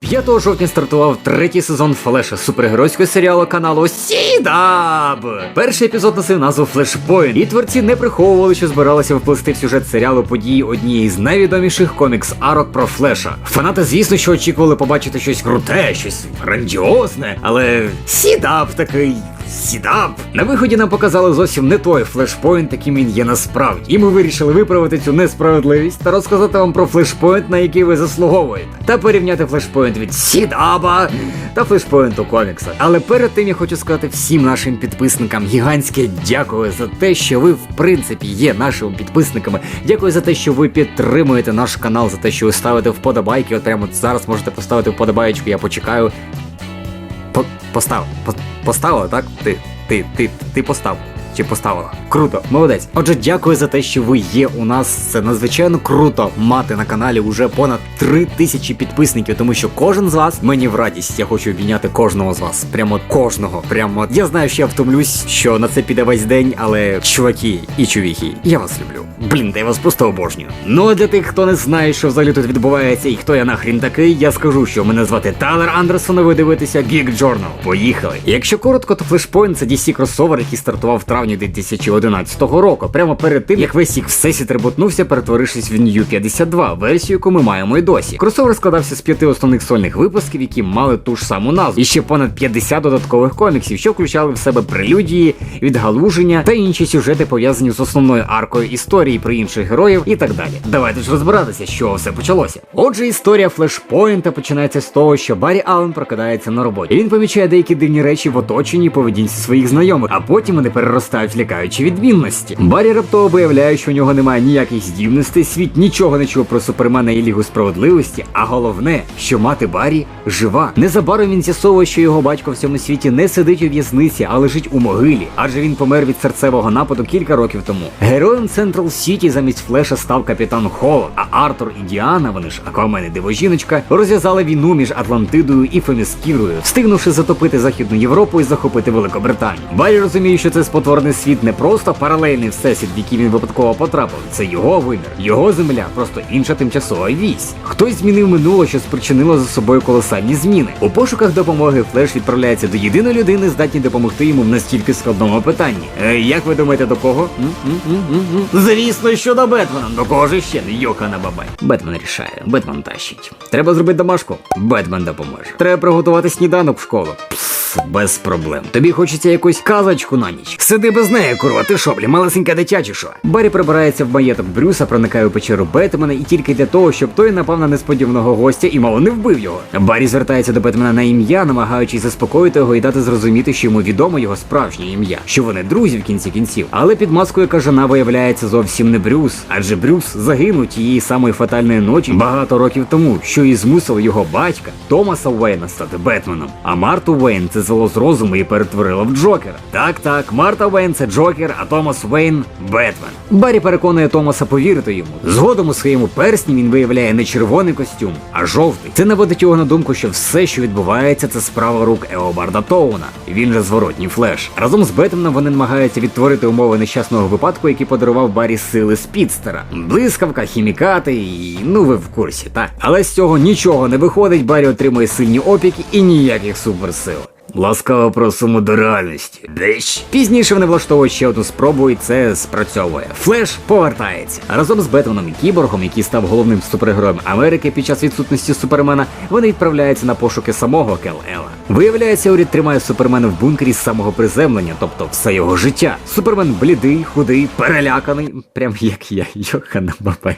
5 жовтня стартував третій сезон Флеша супергеройського серіалу каналу Сідаб. Перший епізод носив назву Флешпойн, і творці не приховували, що збиралися вплести в сюжет серіалу події однієї з найвідоміших комікс арок про Флеша. Фанати, звісно, що очікували побачити щось круте, щось грандіозне, але Сідаб такий. Сідап! На виході нам показали зовсім не той флешпойнт, яким він є насправді. І ми вирішили виправити цю несправедливість та розказати вам про флешпойнт, на який ви заслуговуєте, та порівняти флешпойнт від Сідаба та флешпойнт у коміксах. Але перед тим я хочу сказати всім нашим підписникам гігантське дякую за те, що ви в принципі є нашими підписниками. Дякую за те, що ви підтримуєте наш канал, за те, що ви ставите вподобайки. От прямо зараз можете поставити вподобаєчку, я почекаю. По- постав. По- поставила, так? Ти, ти, ти, ти постав. Чи поставила? Круто, молодець. Отже, дякую за те, що ви є у нас. Це надзвичайно круто мати на каналі уже понад 3 тисячі підписників, тому що кожен з вас мені в радість. Я хочу обійняти кожного з вас. Прямо кожного. Прямо я знаю, що я втомлюсь, що на це піде весь день, але чуваки і чувіхи, я вас люблю. Блін, та я вас просто обожнюю. Ну а для тих, хто не знає, що взагалі тут відбувається і хто я нахрін такий, я скажу, що мене звати Талер Андерсон, і ви дивитеся Geek Journal. Поїхали. Якщо коротко, то Flashpoint це DC кросовер, який стартував в травні 2011 року, прямо перед тим, як весь їх всесвіт ребутнувся, перетворившись в New 52, версію, яку ми маємо і досі. Кросовер складався з п'яти основних сольних випусків, які мали ту ж саму назву, і ще понад 50 додаткових коміксів, що включали в себе прелюдії, відгалуження та інші сюжети пов'язані з основною аркою історії про інших героїв і так далі. Давайте ж розбиратися, з чого все почалося. Отже, історія флешпойнта починається з того, що Баррі Аллен прокидається на роботі. Він помічає деякі дивні речі в оточенні поведінці своїх знайомих, а потім вони переростають в лякаючі відмінності. Баррі раптово виявляє, що у нього немає ніяких здібностей, світ нічого не чув про супермена і лігу справедливості. А головне, що мати Баррі жива. Незабаром він з'ясовує, що його батько в цьому світі не сидить у в'язниці, а лежить у могилі, адже він помер від серцевого нападу кілька років тому. Героєм Централ Сіті замість Флеша став капітан Холод, а Артур і Діана, вони ж Аквамен і Дивожіночка, розв'язали війну між Атлантидою і Феміскірою, встигнувши затопити Західну Європу і захопити Великобританію. Баррі розуміє, що це спотворений світ не просто паралельний всесвіт, в який він випадково потрапив. Це його вимір, його земля, просто інша тимчасова вісь. Хтось змінив минуле, що спричинило за собою колосальні зміни. У пошуках допомоги Флеш відправляється до єдиної людини, здатні допомогти йому в настільки складному питанні. Е, як ви думаєте, до кого? Звісно, що до Бетмена. До кого ж ще? Йохана бабай. Бетмен рішає, Бетмен тащить. Треба зробити домашку. Бетмен допоможе. Треба приготувати сніданок в школу. Пс, без проблем. Тобі хочеться якусь казочку на ніч. Сиди без неї, курва, ти що, блі, малесенька дитя чи що? Баррі прибирається в маєток Брюса, проникає у печеру Бетмена і тільки для того, щоб той напав на несподіваного гостя і мало не вбив його. Баррі звертається до Бетмена на ім'я, намагаючись заспокоїти його і дати зрозуміти, що йому відомо його справжнє ім'я, що вони друзі в кінці кінців. Але під маскою кажана виявляється зовсім не Брюс, адже Брюс загинув тієї самої фатальної ночі багато років тому, що і змусило його батька Томаса Уейна стати Бетменом. А Марту Уейн це звело з розуму і перетворило в Джокера. Так, так, Марта Уейн це Джокер, а Томас Уейн Бетмен. Баррі переконує Томаса повірити йому. Згодом у своєму персні він виявляє не червоний костюм, а жовтий. Це наводить його на думку, що все, що відбувається, це справа рук Еобарда Тоуна. Він же зворотній флеш. Разом з Бетменом вони намагаються відтворити умови нещасного випадку, який подарував Баррі сили Спідстера. Блискавка, хімікати і ну ви в курсі, так. Але з цього нічого не виходить. Баррі отримує сильні опіки і ніяких суперсил. Ласкаво просимо до реальності. Дещ. Пізніше вони влаштовують ще одну спробу, і це спрацьовує. Флеш повертається. Разом з Бетменом і Кіборгом, який став головним супергероєм Америки під час відсутності Супермена, вони відправляються на пошуки самого Кел-Ела. Виявляється, уряд тримає Супермена в бункері з самого приземлення, тобто все його життя. Супермен блідий, худий, переляканий. Прям як я, Йохана Бабай.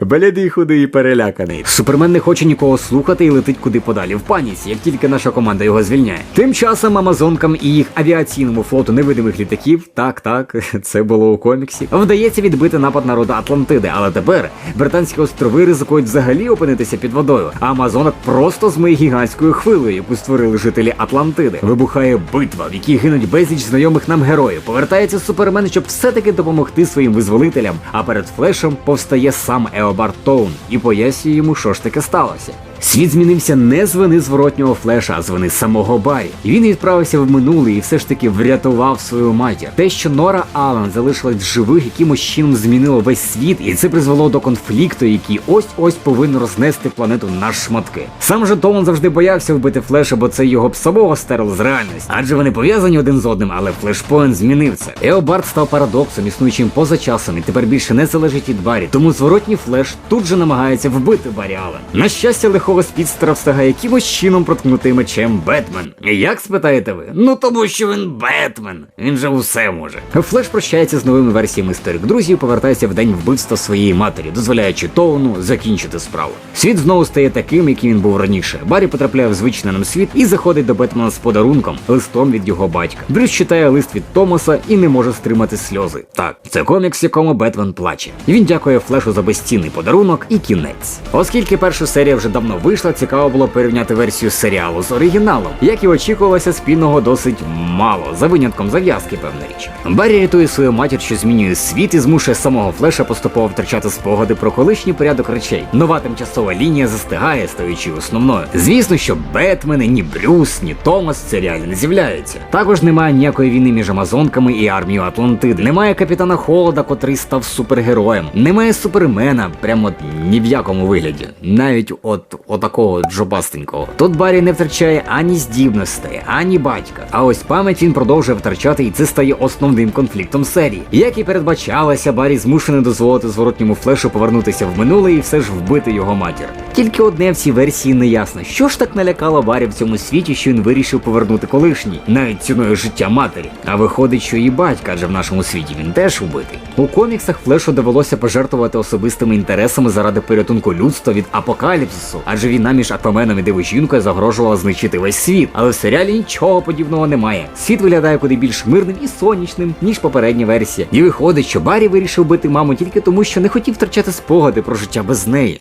Блідий, худий і переляканий. Супермен не хоче нікого слухати і летить куди подалі в паніці, як тільки наша команда його звільняє. Тим часом Амазонкам і їх авіаційному флоту невидимих літаків, так, так, це було у коміксі, вдається відбити напад народу Атлантиди, але тепер британські острови ризикують взагалі опинитися під водою, а Амазонок просто змиє гігантською хвилею, яку створили жителі Атлантиди. Вибухає битва, в якій гинуть безліч знайомих нам героїв. Повертається Супермен, щоб все-таки допомогти своїм визволителям. А перед флешем повстає сам Еобард Тоун і пояснює йому, що ж таке сталося. Світ змінився не з вини зворотнього флеша, а з вини самого Барі. Він відправився в минуле і все ж таки врятував свою матір. Те, що Нора Аллен залишилась живих, якимось чином змінило весь світ, і це призвело до конфлікту, який ось ось повинен рознести планету на шматки. Сам же Томан завжди боявся вбити флеша, бо це його б самого стерло з реальності. Адже вони пов'язані один з одним, але флешпоінт змінив це. Еобард став парадоксом, існуючим поза часом, і тепер більше не залежить від Барі. Тому зворотній флеш тут же намагається вбити Барі Аллен. На щастя, лихого спідстера встигає якимось чином проткнути мечем Бетмен. Як спитаєте ви? Ну тому що він Бетмен. Він же усе може. Флеш прощається з новими версіями старих друзів, повертається в день вбивства своєї матері, дозволяючи Тоуну закінчити справу. Світ знову стає таким, яким він був раніше. Барі потрапляє в звичний нам світ і заходить до Бетмена з подарунком, листом від його батька. Брюс читає лист від Томаса і не може стримати сльози. Так, це комікс, якому Бетмен плаче. Він дякує Флешу за безцінний подарунок і кінець. Оскільки перша серія вже давно вийшла, цікаво було порівняти версію серіалу з оригіналом. Як і очікувалося, спільного досить мало, за винятком зав'язки, певна річ. Баррі рятує свою матір, що змінює світ і змушує самого флеша поступово втрачати спогади про колишній порядок речей. Нова тимчасова лінія застигає, стаючи основною. Звісно, що Бетмени, ні Брюс, ні Томас в серіалі не з'являються. Також немає ніякої війни між Амазонками і армією Атлантиди. Немає капітана Холода, котрий став супергероєм. Немає супермена, прямо ні в якому вигляді. Навіть от отакого джобастенького. Тут Баррі не втрачає ані здібностей, ані батька. А ось пам'ять він продовжує втрачати, і це стає основним конфліктом серії. Як і передбачалося, Баррі змушений дозволити зворотньому флешу повернутися в минуле і все ж вбити його матір. Тільки одне в цій версії не ясно, що ж так налякало Баррі в цьому світі, що він вирішив повернути колишній, навіть ціною життя матері. А виходить, що і батька, адже в нашому світі він теж убитий. У коміксах Флешу довелося пожертвувати особистими інтересами заради порятунку людства від апокаліпсису, адже війна між Акваменом і дивожінкою загрожувала знищити весь світ. Але в серіалі нічого подібного немає. Світ виглядає куди більш мирним і сонячним, ніж попередня версія. І виходить, що Баррі вирішив бити маму тільки тому, що не хотів втрачати спогади про життя без неї.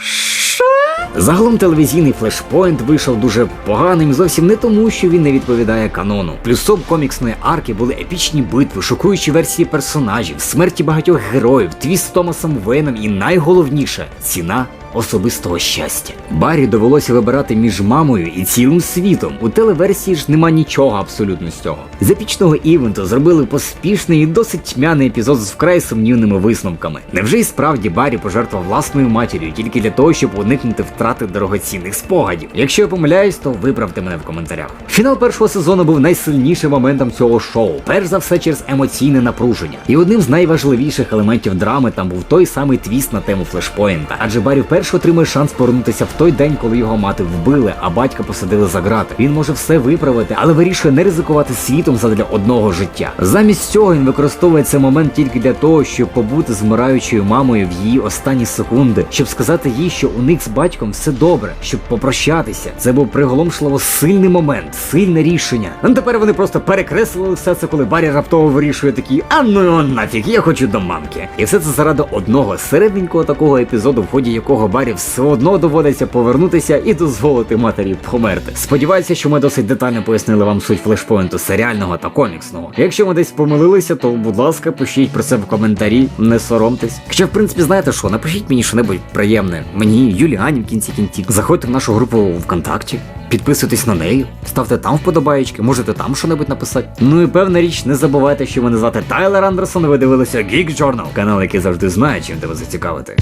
Загалом телевізійний флешпойнт вийшов дуже поганим зовсім не тому, що він не відповідає канону. Плюсом коміксної арки були епічні битви, шокуючі версії персонажів, смерті багатьох героїв, твіст з Томасом Вейном і найголовніше ціна. Особистого щастя. Баррі довелося вибирати між мамою і цілим світом. У телеверсії ж нема нічого абсолютно з цього. З епічного івенту зробили поспішний і досить тьмяний епізод з вкрай сумнівними висновками. Невже і справді Баррі пожертвував власною матір'ю тільки для того, щоб уникнути втрати дорогоцінних спогадів? Якщо я помиляюсь, то виправте мене в коментарях. Фінал першого сезону був найсильнішим моментом цього шоу, перш за все через емоційне напруження. І одним з найважливіших елементів драми там був той самий твіст на тему флешпоінта. Адже Баррі вперше отримує шанс повернутися в той день, коли його мати вбили, а батька посадили за грати. Він може все виправити, але вирішує не ризикувати світом задля одного життя. Замість цього він використовує цей момент тільки для того, щоб побути з вмираючою мамою в її останні секунди, щоб сказати їй, що у них з батьком все добре, щоб попрощатися. Це був приголомшливо сильний момент, сильне рішення. Ну тепер вони просто перекреслили все це, коли Баррі раптово вирішує такий, а ну нафіг, я хочу до мамки. І все це заради одного середненького такого епізоду, в ході якого Баррі все одно доводиться повернутися і дозволити матері померти. Сподіваюся, що ми досить детально пояснили вам суть флешпоінту серіального та коміксного. Якщо ми десь помилилися, то будь ласка, пишіть про це в коментарі, не соромтесь. Хоча, в принципі, знаєте що, напишіть мені щось приємне. Мені, Юліані в кінці кінці. Заходьте в нашу групу ВКонтакті. Підписуйтесь на неї, ставте там вподобаєчки, можете там що-небудь написати. Ну і певна річ, не забувайте, що мене звати Тайлер Андерсон. Ви дивилися Geek Journal, канал, який завжди знає, чим тебе зацікавити.